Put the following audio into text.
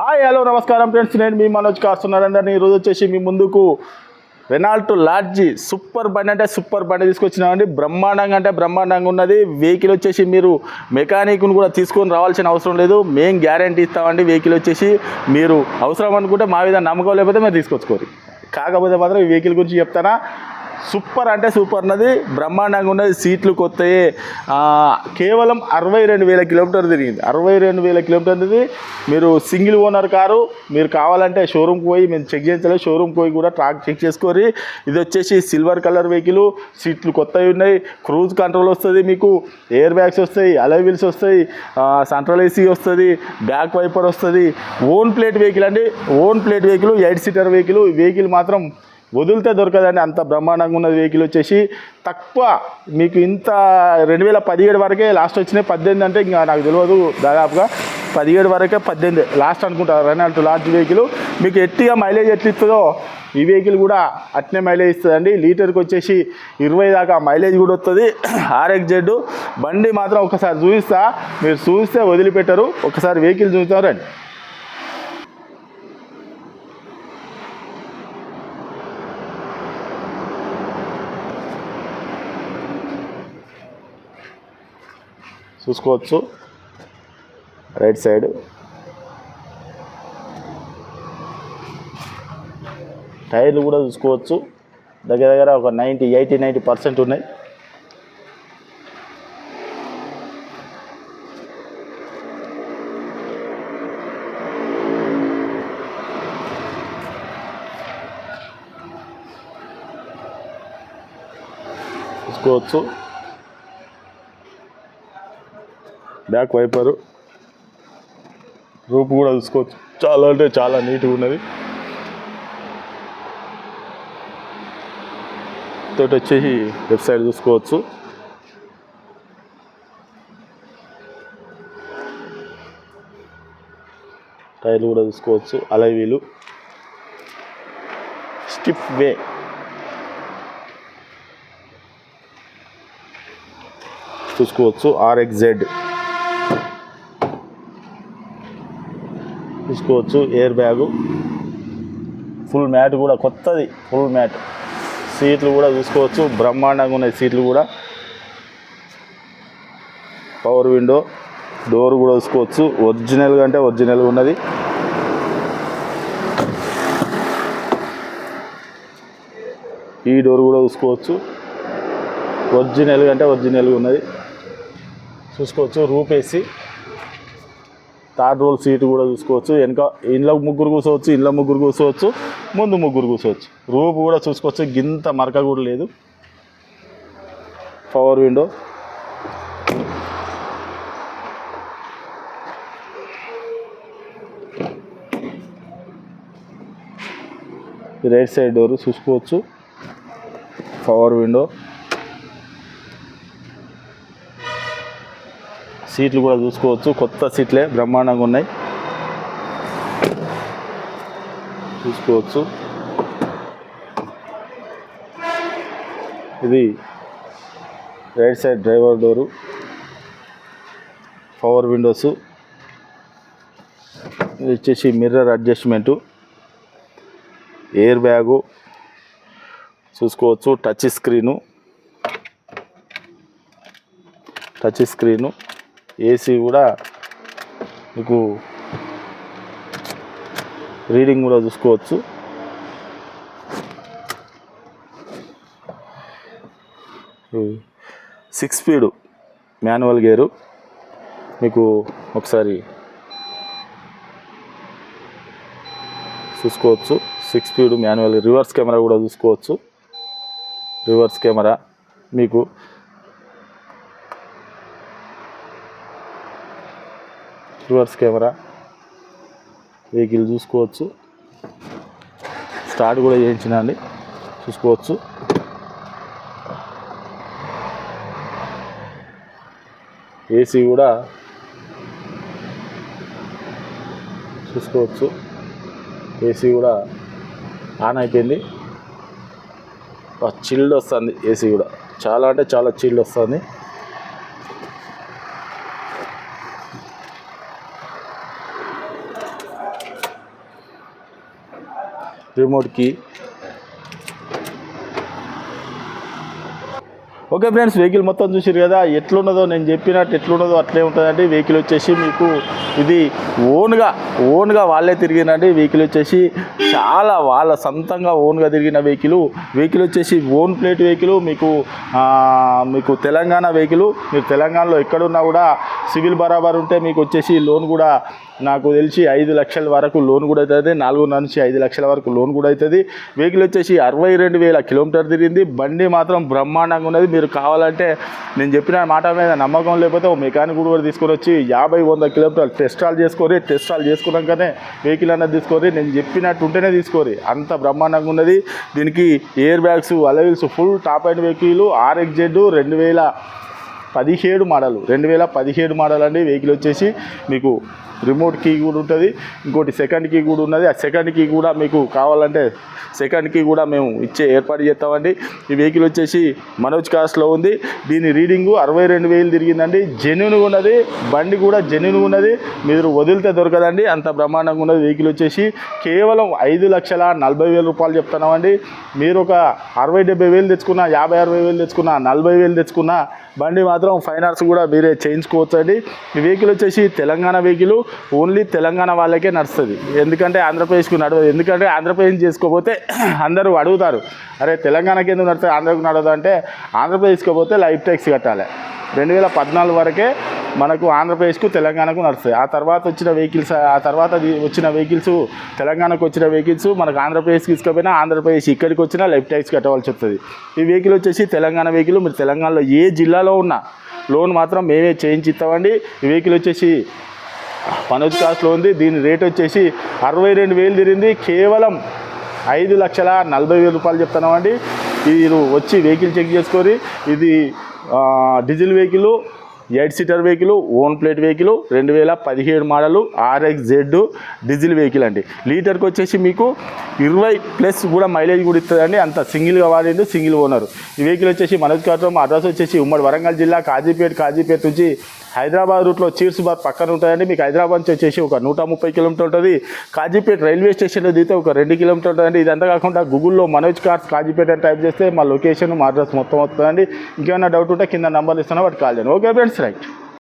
Hi hello నమస్కారం friends. నేను మీ మనోజ్ కాస్తున్నానండి ఈరోజు వచ్చేసి మీ ముందుకు రెనాల్ట్ లార్జీ సూపర్ బండి అంటే సూపర్ బండి తీసుకొచ్చినామండి బ్రహ్మాండంగా అంటే బ్రహ్మాండంగా ఉన్నది. వెహికల్ వచ్చేసి మీరు మెకానిక్ను కూడా తీసుకొని రావాల్సిన అవసరం లేదు. మేము గ్యారంటీ ఇస్తామండి వెహికల్ వచ్చేసి. మీరు అవసరం అనుకుంటే మా విధంగా నమ్మకం లేకపోతే మీరు తీసుకొచ్చుకోరు కాకపోతే మాత్రం ఈ వెహికల్ గురించి చెప్తానా? సూపర్ అంటే సూపర్ ఉన్నది. బ్రహ్మాండంగా ఉన్నది. సీట్లు కొత్తవి కేవలం అరవై రెండు వేల కిలోమీటర్ తిరిగింది. అరవై రెండు వేల కిలోమీటర్ ఇది మీరు సింగిల్ ఓనర్ కారు మీరు కావాలంటే షోరూమ్కి పోయి మేము చెక్ చేయించలేదు. షోరూమ్కి పోయి కూడా ట్రాక్ చెక్ చేసుకోరి ఇది వచ్చేసి సిల్వర్ కలర్ వెహికల్. సీట్లు కొత్తవి ఉన్నాయి. క్రూజ్ కంట్రోల్ వస్తుంది మీకు. ఎయిర్ బ్యాగ్స్ వస్తాయి. అలై వీల్స్ వస్తాయి. సెంట్రల్ ఏసీ వస్తుంది. బ్యాక్ వైపర్ వస్తుంది. ఓన్ ప్లేట్ వెహికల్ అండి. Own plate vehicle eight seater vehicle. ఈ వెహికల్ మాత్రం వదిలితే దొరకదండి. అంత బ్రహ్మాండంగా ఉన్న వెహికల్ వచ్చేసి తక్కువ మీకు ఇంత రెండు వేల పదిహేడు వరకే లాస్ట్ వచ్చినాయి. పద్దెనిమిది అంటే ఇంకా నాకు తెలియదు దాదాపుగా. పదిహేడు వరకే పద్దెనిమిది. లాస్ట్ అనుకుంటారు. రెనాల్ట్ లార్జ్ వెహికల్ మీకు ఎట్టిగా మైలేజ్ ఎట్లిస్తుందో ఈ వెహికల్ కూడా అట్నే మైలేజ్ ఇస్తుందండి. లీటర్కి వచ్చేసి ఇరవై దాకా మైలేజ్ కూడా వస్తుంది. ఆర్ఎక్స్ జెడ్ బండి మాత్రం ఒకసారి చూపిస్తా. మీరు చూస్తే వదిలిపెట్టరు. ఒకసారి వెహికల్ చూస్తారండి చూసుకోవచ్చు. రైట్ సైడ్ టైర్లు కూడా చూసుకోవచ్చు. దగ్గర దగ్గర ఒక నైంటీ ఎయిటీ నైంటీ పర్సెంట్ ఉన్నాయి. చూసుకోవచ్చు. Back wiper. రూప్ కూడా చూసుకోవచ్చు. చాలా అంటే చాలా నీట్గా ఉన్నది. తోటి వచ్చేసి వెబ్సైట్ చూసుకోవచ్చు. టైర్లు కూడా చూసుకోవచ్చు. Alloy wheels. స్టిప్ వే. చూసుకోవచ్చు. ఆర్ఎక్స్ జెడ్ చూసుకోవచ్చు ఎయిర్ బ్యాగు ఫుల్ మ్యాట్ కూడా కొత్తది ఫుల్ మ్యాట్ సీట్లు కూడా చూసుకోవచ్చు బ్రహ్మాండంగా ఉన్నాయి సీట్లు కూడా. పవర్ విండో డోర్ కూడా చూసుకోవచ్చు ఒరిజినల్గా అంటే ఒరిజినల్గా ఉన్నది. ఈ డోర్ కూడా చూసుకోవచ్చు ఒరిజినల్గా అంటే ఒరిజినల్గా ఉన్నది. చూసుకోవచ్చు రూప్ వేసి థర్డ్ రోల్ సీట్ కూడా చూసుకోవచ్చు. వెనక ఇంట్లో ముగ్గురు కూర్చోవచ్చు ఇంట్లో ముగ్గురు కూర్చోవచ్చు ముందు ముగ్గురు కూర్చోవచ్చు. రూప్ కూడా చూసుకోవచ్చు. గింత మరక కూడా లేదు. Power window right side door చూసుకోవచ్చు. పవర్ విండో సీట్లు కూడా చూసుకోవచ్చు. కొత్త సీట్లే బ్రహ్మాండంగా ఉన్నాయి. చూసుకోవచ్చు. ఇది right side driver door. Power windows. ఇది వచ్చేసి మిర్రర్ అడ్జస్ట్మెంటు. Air bag. చూసుకోవచ్చు. Touch screen. Touch screen. AC కూడా మీకు రీడింగ్ కూడా చూసుకోవచ్చు. సిక్స్ స్పీడ్ మాన్యువల్ గేరు మీకు ఒకసారి చూసుకోవచ్చు. Six speed manual reverse camera కూడా చూసుకోవచ్చు. రివర్స్ కెమెరా మీకు రివర్స్ కెమెరా. వెహికల్ చూసుకోవచ్చు. స్టార్ట్ కూడా చేయించిన అండి చూసుకోవచ్చు. ఏసీ కూడా చూసుకోవచ్చు. ఏసీ కూడా ఆన్ అయిపోయింది. చిల్డ్ వస్తుంది. ఏసీ కూడా. చాలా అంటే చాలా చిల్డ్ వస్తుంది. రిమోట్కి. ఓకే ఫ్రెండ్స్ వెహికల్ మొత్తం చూసారు కదా ఎట్లున్నదో నేను చెప్పినట్టు ఎట్లున్నదో అట్లే ఉంటుందండి. వెహికల్ వచ్చేసి మీకు ఇది ఓన్గా ఓన్గా వాళ్ళే తిరిగినండి వెహికల్ వచ్చేసి చాలా వాళ్ళ సొంతంగా ఓన్గా తిరిగిన వెహికల్. వెహికల్ వచ్చేసి ఓన్ ప్లేట్ వెహికల్ మీకు మీకు తెలంగాణ వెహికల్. మీరు తెలంగాణలో ఎక్కడున్నా కూడా సివిల్ బరాబర్ ఉంటే మీకు వచ్చేసి లోన్ కూడా నాకు తెలిసి ఐదు లక్షల వరకు లోన్ కూడా అవుతుంది నాలుగున్నర నుంచి ఐదు లక్షల వరకు లోన్ కూడా అవుతుంది. వెహికల్ వచ్చేసి అరవై రెండు వేల కిలోమీటర్ తిరిగింది. బండి మాత్రం బ్రహ్మాండంగా ఉన్నది. మీరు కావాలంటే నేను చెప్పిన మాట మీద నమ్మకం లేకపోతే ఓ మెకానిక్ కూడా తీసుకొని వచ్చి యాభై వంద కిలోమీటర్లు టెస్టాలు ఆల్ చేసుకోరి చేసుకున్నాకనే వెహికల్ అన్నది తీసుకోరి నేను చెప్పినట్టు ఉంటేనే తీసుకోరి అంత బ్రహ్మాండంగా ఉన్నది. దీనికి air bags alloy wheels full top and vehicle RX Z రెండు వేల పదిహేడు మోడల్ రెండు వేల పదిహేడు మోడల్ అండి. వెహికల్ వచ్చేసి మీకు రిమోట్ కీ కూడా ఉంటుంది. ఇంకోటి సెకండ్ కీ కూడా ఉన్నది. ఆ సెకండ్ కీ కూడా మీకు కావాలంటే సెకండ్ కీ కూడా మేము ఇచ్చే ఏర్పాటు చేస్తామండి. ఈ వెహికల్ వచ్చేసి మనోజ్ కాస్ట్లో ఉంది. దీని రీడింగు అరవై రెండు వేలు తిరిగిందండి. జెన్యున్గా ఉన్నది. బండి కూడా జెన్యున్గా ఉన్నది. మీరు వదిలితే దొరకదండి. అంత బ్రహ్మాండంగా ఉన్నది వెహికల్ వచ్చేసి. కేవలం ఐదు లక్షల నలభై వేల రూపాయలు చెప్తున్నామండి. మీరు ఒక అరవై డెబ్బై వేలు తెచ్చుకున్నా యాభై అరవై వేలు తెచ్చుకున్నా నలభై వేలు తెచ్చుకున్నా బండి మాత్రం ఫైనాన్స్ కూడా మీరే చేయించుకోవచ్చండి. ఈ వెహికల్ వచ్చేసి తెలంగాణ వెహికల్ ఓన్లీ తెలంగాణ వాళ్ళకే నడుస్తుంది. ఎందుకంటే ఆంధ్రప్రదేశ్కు నడవదు. ఎందుకంటే ఆంధ్రప్రదేశ్ చేసుకోకపోతే అందరూ అడుగుతారు. అరే తెలంగాణకి ఎందుకు నడుస్తుంది ఆంధ్రకు నడవదు అంటే ఆంధ్రప్రదేశ్కి పోతే లైఫ్ ట్యాక్స్ కట్టాలి. రెండు వేల పద్నాలుగు వరకే మనకు ఆంధ్రప్రదేశ్కు తెలంగాణకు నడుస్తాయి. ఆ తర్వాత వచ్చిన వెహికల్స్ ఆ తర్వాత వచ్చిన వెహికల్స్ తెలంగాణకు వచ్చిన వెహికల్స్ మనకు ఆంధ్రప్రదేశ్కి తీసుకుపోయినా ఆంధ్రప్రదేశ్ ఇక్కడికి వచ్చినా లైఫ్ ట్యాక్స్ కట్టవలసి వస్తుంది. ఈ వెహికల్ వచ్చేసి తెలంగాణ వెహికల్. మీరు తెలంగాణలో ఏ జిల్లాలో ఉన్నా లోన్ మాత్రం మేమే చేయించి ఇస్తామండి. ఈ వెహికల్ వచ్చేసి మనోజ్ కాస్ట్లో ఉంది. దీని రేట్ వచ్చేసి అరవై రెండు వేలు తిరిగింది. కేవలం ఐదు లక్షల నలభై వేల రూపాయలు చెప్తున్నామండి మీరు వచ్చి వెహికల్ చెక్ చేసుకొని ఇది diesel vehicle eight seater vehicle own plate vehicle రెండు వేల పదిహేడు model RX Z diesel vehicle అండి. లీటర్కి వచ్చేసి మీకు ఇరవై ప్లస్ కూడా మైలేజ్ కూడా ఇస్తుందండి. అంత సింగిల్గా వాడింది సింగిల్ ఓనర్. ఈ వెహికల్ వచ్చేసి మనోజ్ కార్తో అడ్రస్ వచ్చేసి ఉమ్మడి వరంగల్ జిల్లా కాజీపేట కాజీపేట నుంచి హైదరాబాద్ రూట్లో చీర్స్బాద్ పక్కన ఉంటుందండి. మీకు హైదరాబాద్ నుంచి వచ్చేసి ఒక నూట ముప్పై కిలోమీటర్ ఉంటుంది. కాజీపేట రైల్వే స్టేషన్లో దిగితే ఒక రెండు కిలోమీటర్ ఉంటుందండి. ఇదంతా కాకుండా గూగుల్లో మనోజ్ కార్స్ కాజీపేట అని టైప్ చేస్తే మా లొకేషన్ మా అడ్రస్ మొత్తం వస్తుందండి. ఇంకేమైనా డౌట్ ఉంటే కింద నంబర్లు ఇస్తున్నా వాటి కాల్ చేయండి. Okay friends right.